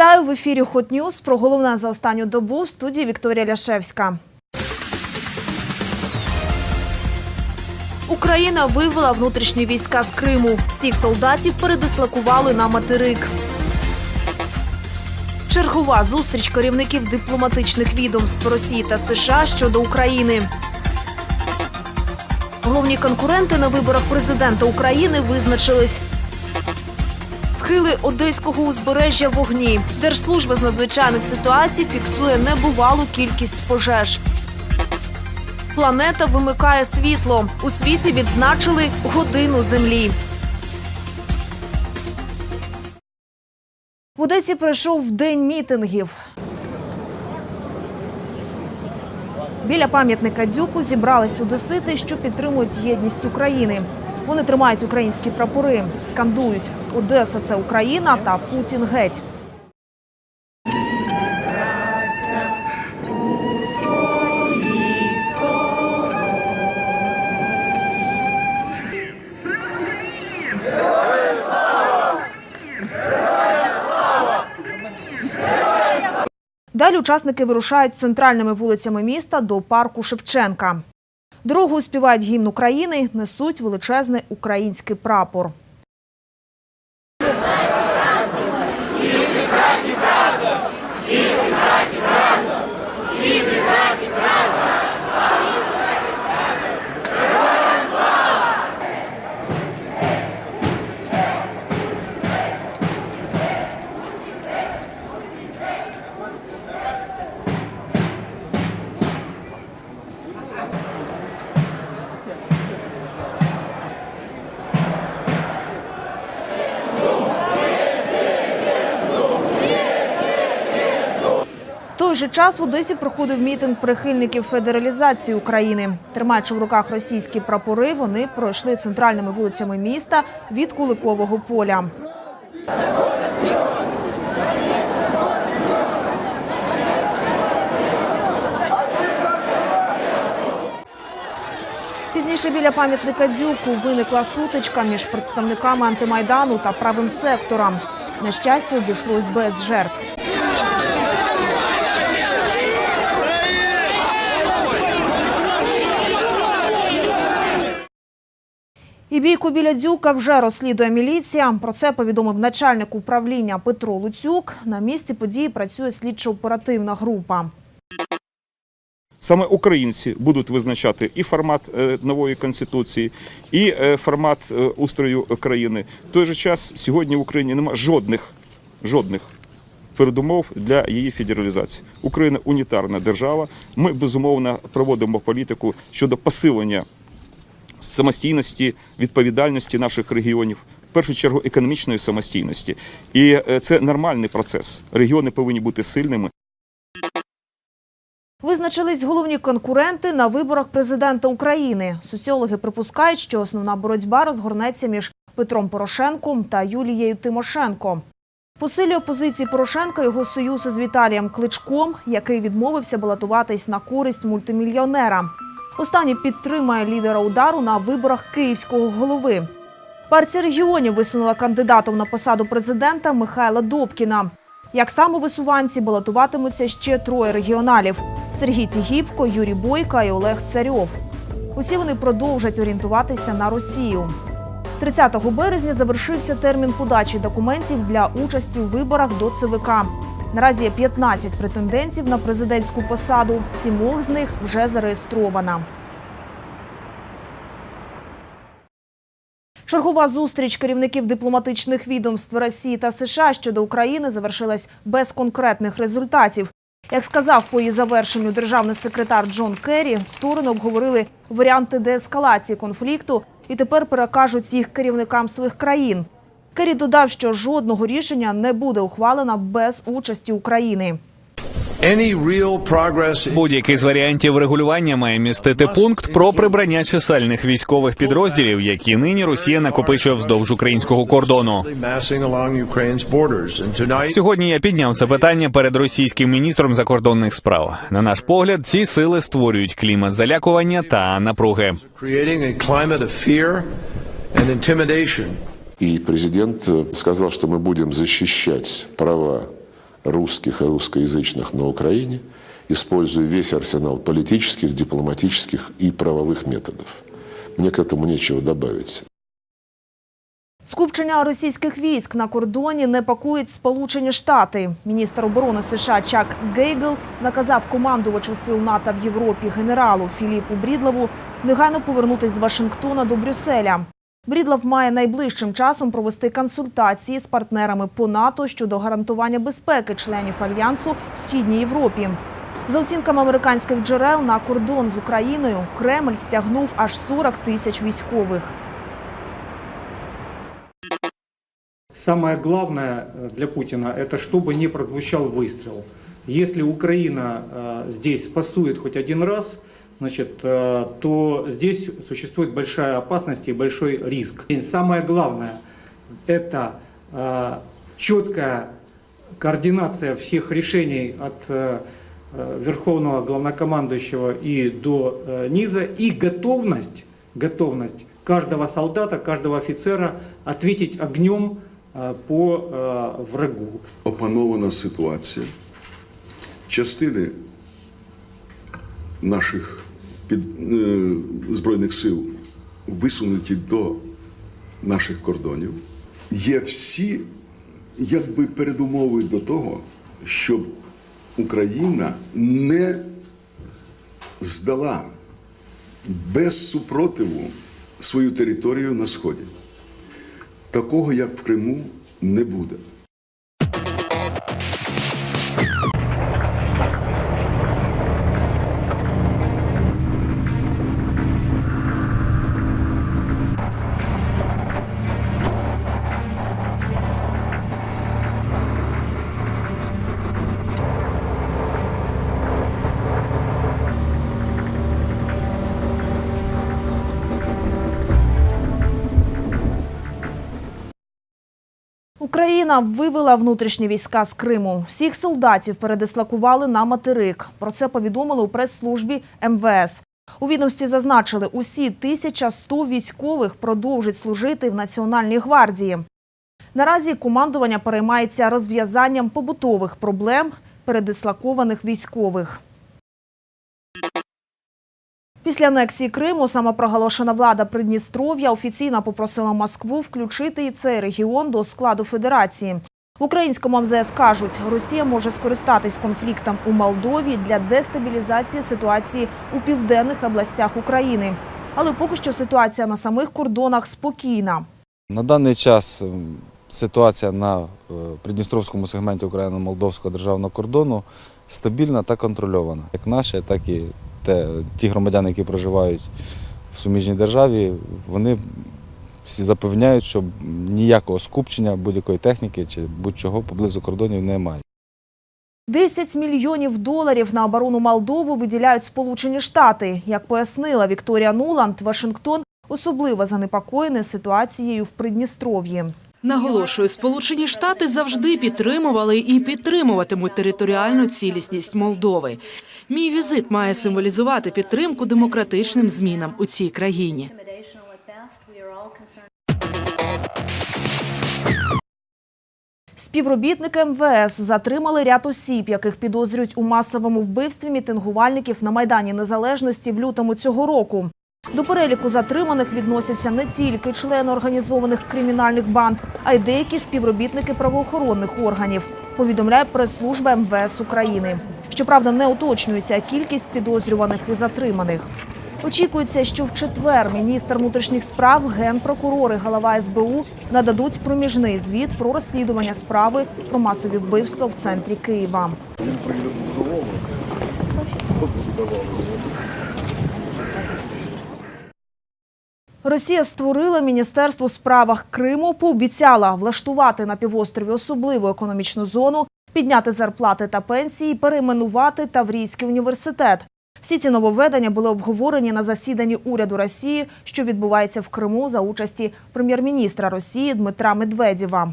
Вітаю в ефірі Hot News. Про головне за останню добу в студії Вікторія Ляшевська. Україна вивела внутрішні війська з Криму. Всіх солдатів передислокували на материк. Чергова зустріч керівників дипломатичних відомств Росії та США щодо України. Головні конкуренти на виборах президента України визначились. Схили одеського узбережжя вогні. Держслужба з надзвичайних ситуацій фіксує небувалу кількість пожеж. Планета вимикає світло. У світі відзначили годину землі. В Одесі пройшов день мітингів. Біля пам'ятника Дзюку зібрались одесити, що підтримують єдність України. Вони тримають українські прапори, скандують Одеса це Україна та Путін геть. Далі учасники вирушають центральними вулицями міста до парку Шевченка. Дорогою співають гімн України, несуть величезний український прапор. Той же час в Одесі проходив мітинг прихильників федералізації України. Тримаючи в руках російські прапори, вони пройшли центральними вулицями міста від Куликового поля. Пізніше біля пам'ятника Дзюку виникла сутичка між представниками антимайдану та правим сектором. На щастя, обійшлось без жертв. І бійку біля дзюка вже розслідує міліція. Про це повідомив начальник управління Петро Луцюк. На місці події працює слідчо-оперативна група. Саме українці будуть визначати і формат е, нової конституції, і е, формат е, устрою країни. В той же час сьогодні в Україні немає жодних жодних передумов для її федералізації. Україна унітарна держава. Ми безумовно проводимо політику щодо посилення самостійності, відповідальності наших регіонів. В першу чергу економічної самостійності, і е, це нормальний процес. Регіони повинні бути сильними. Визначились головні конкуренти на виборах президента України. Соціологи припускають, що основна боротьба розгорнеться між Петром Порошенком та Юлією Тимошенко. Посилює позиції Порошенка його союз із Віталієм Кличком, який відмовився балотуватись на користь мультимільйонера. Останній підтримає лідера удару на виборах київського голови. Партія регіонів висунула кандидатом на посаду президента Михайла Добкіна. Як самовисуванці балотуватимуться ще троє регіоналів: Сергій Тігіпко, Юрій Бойка і Олег Царьов. Усі вони продовжать орієнтуватися на Росію. 30 березня завершився термін подачі документів для участі у виборах до ЦВК. Наразі є 15 претендентів на президентську посаду. Сімох з них вже зареєстровано. Чергова зустріч керівників дипломатичних відомств Росії та США щодо України завершилась без конкретних результатів. Як сказав по її завершенню державний секретар Джон Керрі, сторони обговорили варіанти деескалації конфлікту і тепер перекажуть їх керівникам своїх країн. Керрі додав, що жодного рішення не буде ухвалено без участі України. Будь-який з варіантів регулювання має містити пункт про прибрання чисельних військових підрозділів, які нині Росія накопичує вздовж українського кордону. Сьогодні я підняв це питання перед російським міністром закордонних справ. На наш погляд, ці сили створюють клімат залякування та напруги. И президент э, сказал, что мы будем защищать права русских и русскоязычных на Украине, используя весь арсенал политических, дипломатических и правовых методов. Мне к этому нечего добавить. Скупчення російських військ на кордоні не пакують Сполучені Штати. Міністр оборони США Чак Гейгл наказав командувачу сил НАТО в Європі генералу Філіпу Брідлову негайно повернутись з Вашингтона до Брюсселя. Брідлов має найближчим часом провести консультації з партнерами по НАТО щодо гарантування безпеки членів альянсу в східній Європі. За оцінками американських джерел на кордон з Україною Кремль стягнув аж 40 тисяч військових. Самое главное э, для Путина – это чтобы не прозвучал выстрел. Если Украина э, здесь пасует хоть один раз, значит, э, то здесь существует большая опасность и большой риск. И самое главное – это э, четкая координация всех решений от э, Верховного Главнокомандующего и до низа и готовность, готовность каждого солдата, каждого офицера ответить огнем по врагу. опанована ситуація. Частини наших під, е, Збройних сил висунуті до наших кордонів. Є всі якби передумови до того, щоб Україна не здала без супротиву свою територію на Сході. Такого, як в Криму, не буде. Україна вивела внутрішні війська з Криму. Всіх солдатів передислокували на материк. Про це повідомили у прес-службі МВС. У відомстві зазначили, усі 1100 військових продовжать служити в Національній гвардії. Наразі командування переймається розв'язанням побутових проблем передислокованих військових. Після анексії Криму самопроголошена влада Придністров'я офіційно попросила Москву включити і цей регіон до складу федерації. В українському МЗС кажуть, Росія може скористатись конфліктом у Молдові для дестабілізації ситуації у південних областях України. Але поки що ситуація на самих кордонах спокійна. На даний час ситуація на е, придністровському сегменті Україно-Молдовського державного кордону стабільна та контрольована. Як наші, так і те, ті громадяни, які проживають в суміжній державі, вони всі запевняють, що ніякого скупчення будь-якої техніки чи будь-чого поблизу кордонів немає. 10 мільйонів доларів на оборону Молдову виділяють Сполучені Штати. Як пояснила Вікторія Нуланд, Вашингтон особливо занепокоєний ситуацією в Придністров'ї. Наголошую, Сполучені Штати завжди підтримували і підтримуватимуть територіальну цілісність Молдови. Мій візит має символізувати підтримку демократичним змінам у цій країні. Співробітники МВС затримали ряд осіб, яких підозрюють у масовому вбивстві мітингувальників на Майдані Незалежності в лютому цього року. До переліку затриманих відносяться не тільки члени організованих кримінальних банд, а й деякі співробітники правоохоронних органів, повідомляє прес-служба МВС України. Щоправда, не уточнюється кількість підозрюваних і затриманих. Очікується, що в четвер міністр внутрішніх справ, генпрокурори, голова СБУ нададуть проміжний звіт про розслідування справи про масові вбивства в центрі Києва. Росія створила міністерство у справах Криму, пообіцяла влаштувати на півострові особливу економічну зону, підняти зарплати та пенсії, перейменувати Таврійський університет. Всі ці нововведення були обговорені на засіданні уряду Росії, що відбувається в Криму за участі прем'єр-міністра Росії Дмитра Медведєва.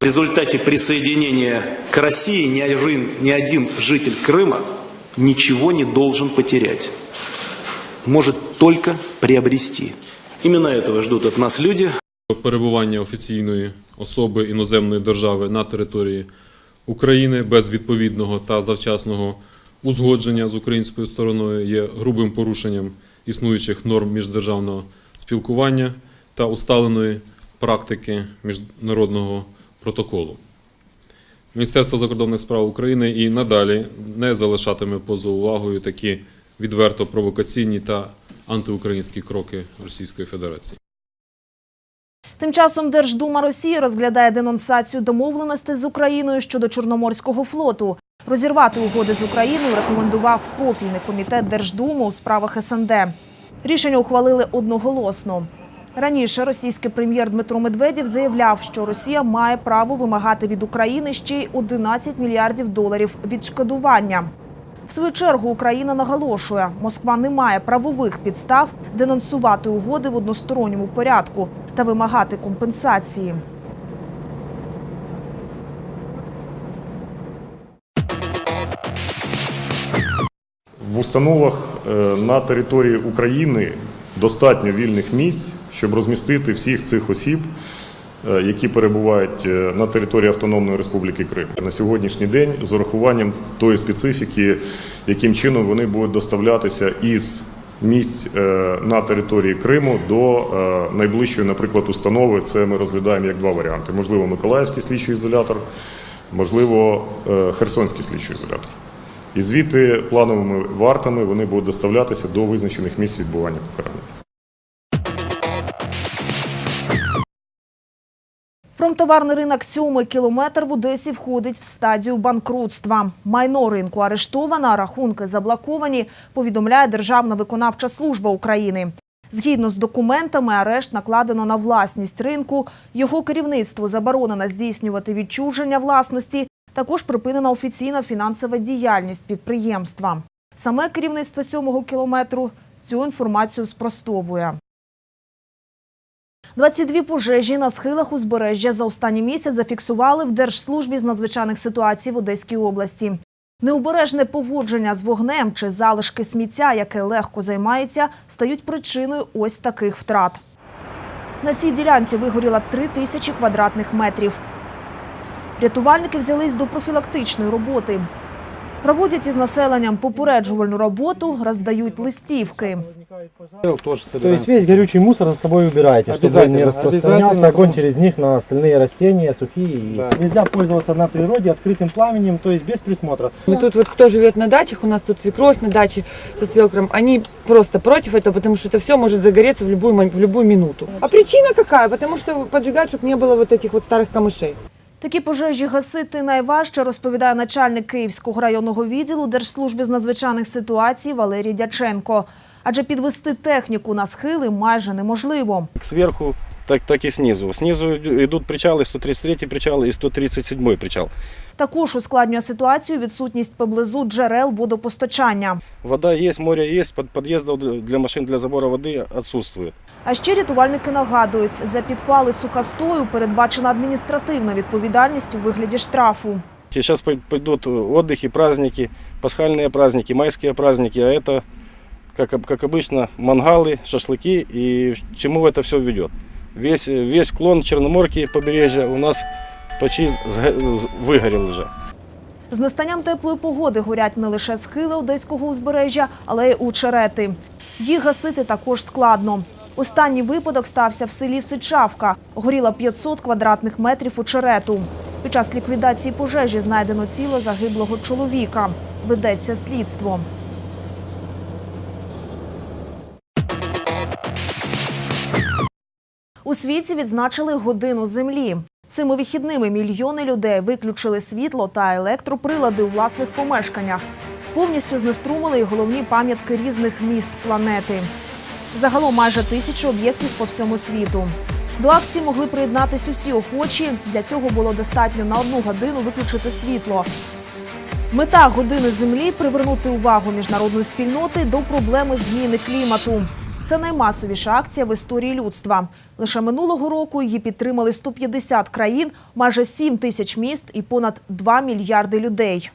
В результате присоединения к России ни один, ни один житель Крыма ничего не должен потерять. Может только приобрести. Именно этого ждут от нас люди, перебування офіційної особи іноземної держави на території України без відповідного та завчасного узгодження з українською стороною є грубим порушенням існуючих норм міждержавного спілкування та усталеної практики міжнародного протоколу. Міністерство закордонних справ України і надалі не залишатиме поза увагою такі відверто провокаційні та антиукраїнські кроки Російської Федерації. Тим часом Держдума Росії розглядає денонсацію домовленостей з Україною щодо Чорноморського флоту. Розірвати угоди з Україною рекомендував профільний комітет Держдуми у справах СНД. Рішення ухвалили одноголосно. Раніше російський прем'єр Дмитро Медведєв заявляв, що Росія має право вимагати від України ще й 11 мільярдів доларів відшкодування. В свою чергу Україна наголошує, Москва не має правових підстав денонсувати угоди в односторонньому порядку та вимагати компенсації. В установах е, на території України достатньо вільних місць, щоб розмістити всіх цих осіб, які перебувають е, на території Автономної Республіки Крим. На сьогоднішній день з урахуванням тої специфіки, яким чином вони будуть доставлятися із місць е, на території Криму до е, найближчої, наприклад, установи. Це ми розглядаємо як два варіанти: можливо, Миколаївський слідчий ізолятор, можливо, е, Херсонський слідчий ізолятор. І звідти плановими вартами вони будуть доставлятися до визначених місць відбування покарання. Промтоварний ринок «Сьомий кілометр» в Одесі входить в стадію банкрутства. Майно ринку арештовано, рахунки заблоковані, повідомляє Державна виконавча служба України. Згідно з документами, арешт накладено на власність ринку. Його керівництву заборонено здійснювати відчуження власності. Також припинена офіційна фінансова діяльність підприємства. Саме керівництво «Сьомого кілометру цю інформацію спростовує. 22 пожежі на схилах узбережжя за останній місяць зафіксували в Держслужбі з надзвичайних ситуацій в Одеській області. Необережне поводження з вогнем чи залишки сміття, яке легко займається, стають причиною ось таких втрат. На цій ділянці вигоріло 3 тисячі квадратних метрів. Рятувальники взялись до профілактичної роботи. Проводять із населенням попереджувальну роботу, роздають листівки. То есть весь горючий мусор за собой убираете, чтобы он не Обязательно, распространялся обязательно. огонь через них на остальные растения, сухие. Да. Нельзя пользоваться на природе открытым пламенем, то есть без присмотра. Мы тут вот кто живет на дачах, у нас тут свекровь на даче со свекром, они просто против этого, потому что это все может загореться в любую, мон- в любую минуту. А причина какая? Потому что поджигают, чтобы не было вот этих вот старых камышей. Такі пожежі гасити найважче, розповідає начальник Київського районного відділу Держслужби з надзвичайних ситуацій Валерій Дяченко. Адже підвести техніку на схили майже неможливо. Как сверху, так, так и снизу. Снизу идут причалы, 133 причал и 137 причал. Також ускладнює ситуацію відсутність поблизу джерел водопостачання. Вода есть, море есть, под подъездов для машин для забора воды отсутствует. А ще рятувальники нагадують, за підпали сухостою передбачена адміністративна відповідальність у вигляді штрафу. Сейчас пойдут отдыхи, праздники, пасхальные праздники, майские праздники, а это, как, об- как обычно, мангалы, шашлыки и к чему это все ведет. Весь, весь клон Черноморки побережья у нас почти сг- выгорел уже. З настанням теплої погоди горять не лише схили одеського узбережжя, але й очерети. Їх гасити також складно. Останній випадок стався в селі Сичавка. Горіло 500 квадратних метрів очерету. Під час ліквідації пожежі знайдено тіло загиблого чоловіка. Ведеться слідство. У світі відзначили годину землі. Цими вихідними мільйони людей виключили світло та електроприлади у власних помешканнях. Повністю знеструмили й головні пам'ятки різних міст планети. Загалом майже тисячу об'єктів по всьому світу. До акції могли приєднатись усі охочі. Для цього було достатньо на одну годину виключити світло. Мета години землі привернути увагу міжнародної спільноти до проблеми зміни клімату. Це наймасовіша акція в історії людства. Лише минулого року її підтримали 150 країн, майже 7 тисяч міст і понад 2 мільярди людей.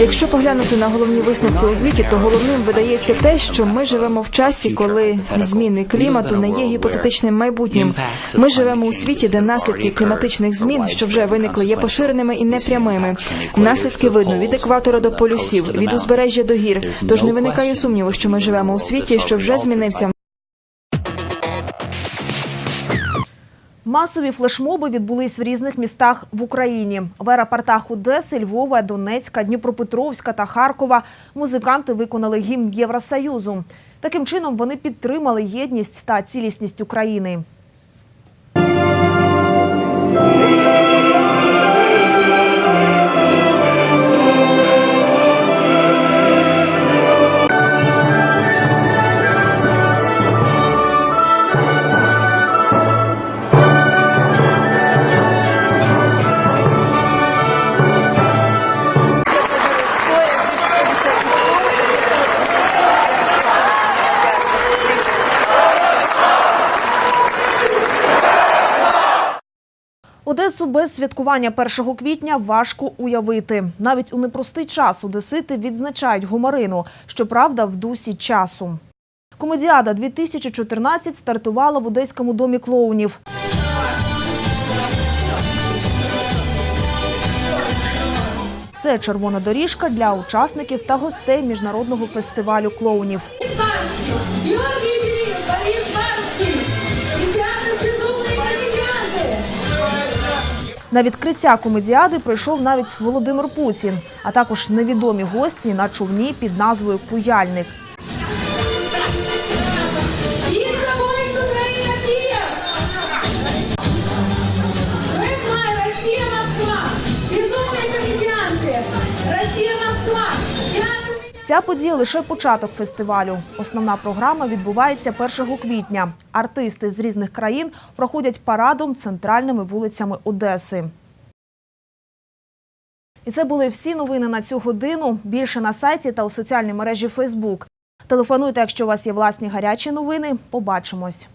Якщо поглянути на головні висновки у звіті, то головним видається те, що ми живемо в часі, коли зміни клімату не є гіпотетичним майбутнім. Ми живемо у світі, де наслідки кліматичних змін, що вже виникли, є поширеними і непрямими. Наслідки видно від екватора до полюсів, від узбережжя до гір. Тож не виникає сумніву, що ми живемо у світі, що вже змінився. Масові флешмоби відбулись в різних містах в Україні. В аеропортах Одеси, Львова, Донецька, Дніпропетровська та Харкова музиканти виконали гімн Євросоюзу. Таким чином вони підтримали єдність та цілісність України. Без святкування 1 квітня важко уявити. Навіть у непростий час одесити відзначають гумарину, щоправда, в дусі часу. Комедіада 2014 стартувала в Одеському домі клоунів. Це червона доріжка для учасників та гостей міжнародного фестивалю клоунів. На відкриття комедіади прийшов навіть Володимир Путін, а також невідомі гості на човні під назвою Куяльник. Ця подія лише початок фестивалю. Основна програма відбувається 1 квітня. Артисти з різних країн проходять парадом центральними вулицями Одеси. І це були всі новини на цю годину. Більше на сайті та у соціальній мережі Фейсбук. Телефонуйте, якщо у вас є власні гарячі новини. Побачимось.